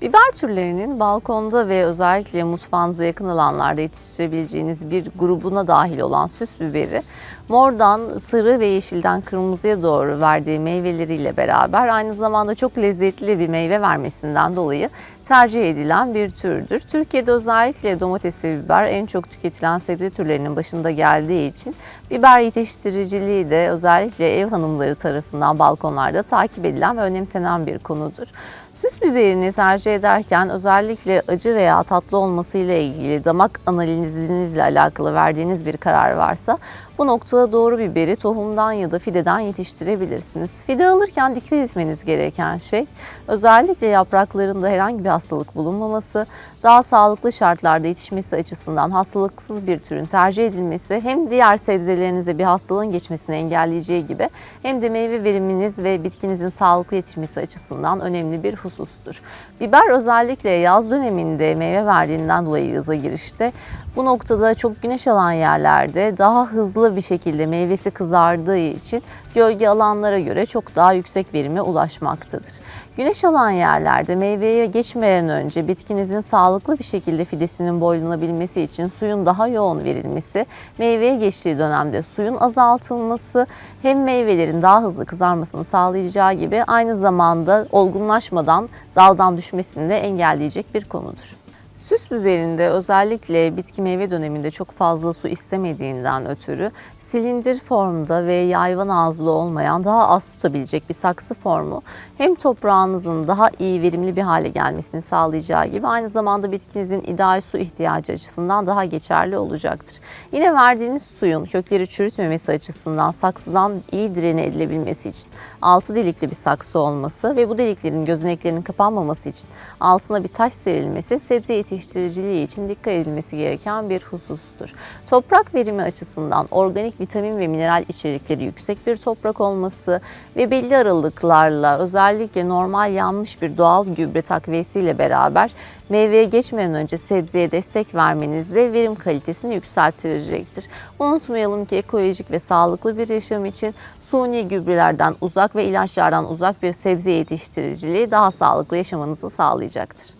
Biber türlerinin balkonda ve özellikle mutfağınıza yakın alanlarda yetiştirebileceğiniz bir grubuna dahil olan süs biberi, mordan sarı ve yeşilden kırmızıya doğru verdiği meyveleriyle beraber aynı zamanda çok lezzetli bir meyve vermesinden dolayı tercih edilen bir türdür. Türkiye'de özellikle domates ve biber en çok tüketilen sebze türlerinin başında geldiği için biber yetiştiriciliği de özellikle ev hanımları tarafından balkonlarda takip edilen ve önemsenen bir konudur. Süs biberini tercih ederken özellikle acı veya tatlı olmasıyla ilgili damak analizinizle alakalı verdiğiniz bir karar varsa bu noktada doğru biberi tohumdan ya da fideden yetiştirebilirsiniz. Fide alırken dikkat etmeniz gereken şey özellikle yapraklarında herhangi bir hastalık bulunmaması, daha sağlıklı şartlarda yetişmesi açısından hastalıksız bir türün tercih edilmesi hem diğer sebzelerinize bir hastalığın geçmesini engelleyeceği gibi hem de meyve veriminiz ve bitkinizin sağlıklı yetişmesi açısından önemli bir husustur. Biber özellikle yaz döneminde meyve verdiğinden dolayı yaza girişte bu noktada çok güneş alan yerlerde daha hızlı bir şekilde meyvesi kızardığı için gölge alanlara göre çok daha yüksek verime ulaşmaktadır. Güneş alan yerlerde meyveye geçmeden önce bitkinizin sağlıklı bir şekilde fidesinin boylanabilmesi için suyun daha yoğun verilmesi, meyveye geçtiği dönemde suyun azaltılması hem meyvelerin daha hızlı kızarmasını sağlayacağı gibi aynı zamanda olgunlaşmadan daldan düşmesini de engelleyecek bir konudur. Biberinde özellikle bitki meyve döneminde çok fazla su istemediğinden ötürü silindir formda ve yayvan ağızlı olmayan daha az tutabilecek bir saksı formu hem toprağınızın daha iyi verimli bir hale gelmesini sağlayacağı gibi aynı zamanda bitkinizin ideal su ihtiyacı açısından daha geçerli olacaktır. Yine verdiğiniz suyun kökleri çürütmemesi açısından saksıdan iyi direne edilebilmesi için altı delikli bir saksı olması ve bu deliklerin gözeneklerinin kapanmaması için altına bir taş serilmesi sebze yetiştiriciliği için dikkat edilmesi gereken bir husustur. Toprak verimi açısından organik vitamin ve mineral içerikleri yüksek bir toprak olması ve belli aralıklarla özellikle normal yanmış bir doğal gübre takviyesiyle beraber meyveye geçmeden önce sebzeye destek vermenizle verim kalitesini yükseltirecektir. Unutmayalım ki ekolojik ve sağlıklı bir yaşam için suni gübrelerden uzak ve ilaçlardan uzak bir sebze yetiştiriciliği daha sağlıklı yaşamanızı sağlayacaktır.